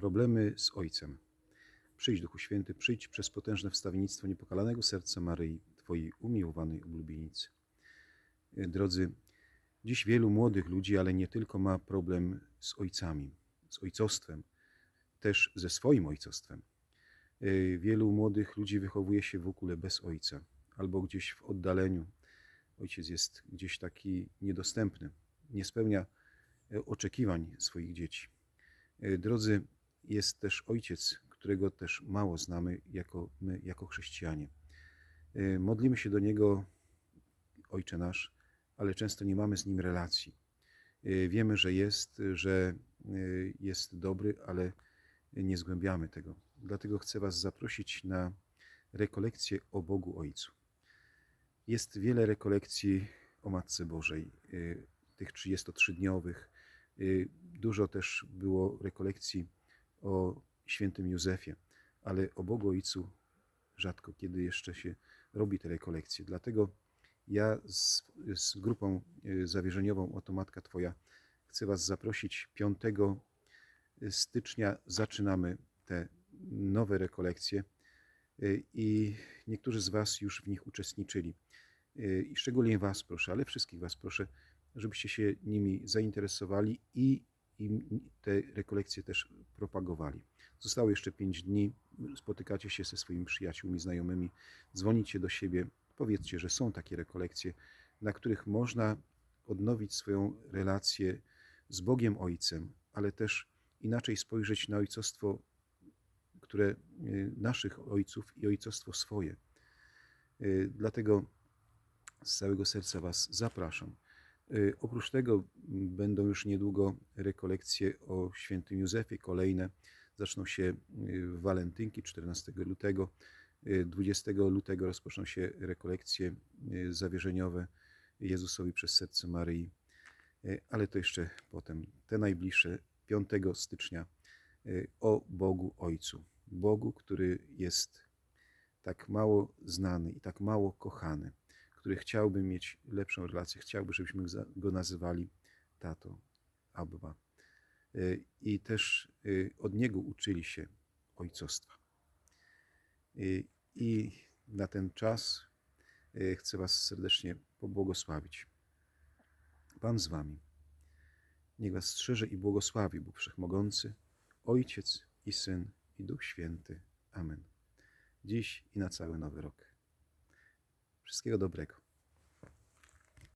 Problemy z Ojcem. Przyjdź, Duchu Święty, przyjdź przez potężne wstawiennictwo niepokalanego serca Maryi, Twojej umiłowanej oblubienicy. E, Drodzy, dziś wielu młodych ludzi, ale nie tylko, ma problem z ojcami, z ojcostwem, też ze swoim ojcostwem. E, Wielu młodych ludzi wychowuje się w ogóle bez ojca, albo gdzieś w oddaleniu. Ojciec jest gdzieś taki niedostępny, nie spełnia e, oczekiwań swoich dzieci. Drodzy, jest też ojciec, którego też mało znamy jako my, jako chrześcijanie. E, Modlimy się do niego, Ojcze nasz, ale często nie mamy z nim relacji. E, Wiemy, że jest, że e, jest dobry, ale nie zgłębiamy tego. Dlatego chcę Was zaprosić na rekolekcję o Bogu Ojcu. Jest wiele rekolekcji o Matce Bożej, y, tych 33-dniowych. Y, Dużo też było rekolekcji o świętym Józefie, ale o Bogu Ojcu rzadko kiedy jeszcze się robi te rekolekcje. Dlatego ja z, z grupą y, zawierzeniową Oto Matka Twoja chcę Was zaprosić 5 stycznia zaczynamy te nowe rekolekcje y, i niektórzy z Was już w nich uczestniczyli. Y, I szczególnie Was proszę, ale wszystkich Was proszę, żebyście się nimi zainteresowali i, i te rekolekcje też propagowali. Zostało jeszcze 5 dni, spotykacie się ze swoimi przyjaciółmi, znajomymi, dzwonicie do siebie, powiedzcie, że są takie rekolekcje, na których można odnowić swoją relację z Bogiem Ojcem, ale też inaczej spojrzeć na ojcostwo, które y, naszych ojców i ojcostwo swoje. Y, Dlatego z całego serca Was zapraszam. Y, Oprócz tego m, będą już niedługo rekolekcje o świętym Józefie, kolejne. Zaczną się y, walentynki 14 lutego. Y, 20 lutego rozpoczną się rekolekcje y, zawierzeniowe Jezusowi przez serce Maryi. Y, Ale to jeszcze potem, te najbliższe, 5 stycznia, y, o Bogu Ojcu. Bogu, który jest tak mało znany i tak mało kochany, który chciałby mieć lepszą relację, chciałby, żebyśmy go nazywali tato, Abba. Y, I też y, od niego uczyli się ojcostwa. Y, I na ten czas chcę Was serdecznie pobłogosławić. Pan z Wami. Niech Was strzeże i błogosławi Bóg Wszechmogący, Ojciec i Syn i Duch Święty. Amen. Dziś i na cały nowy rok. Wszystkiego dobrego.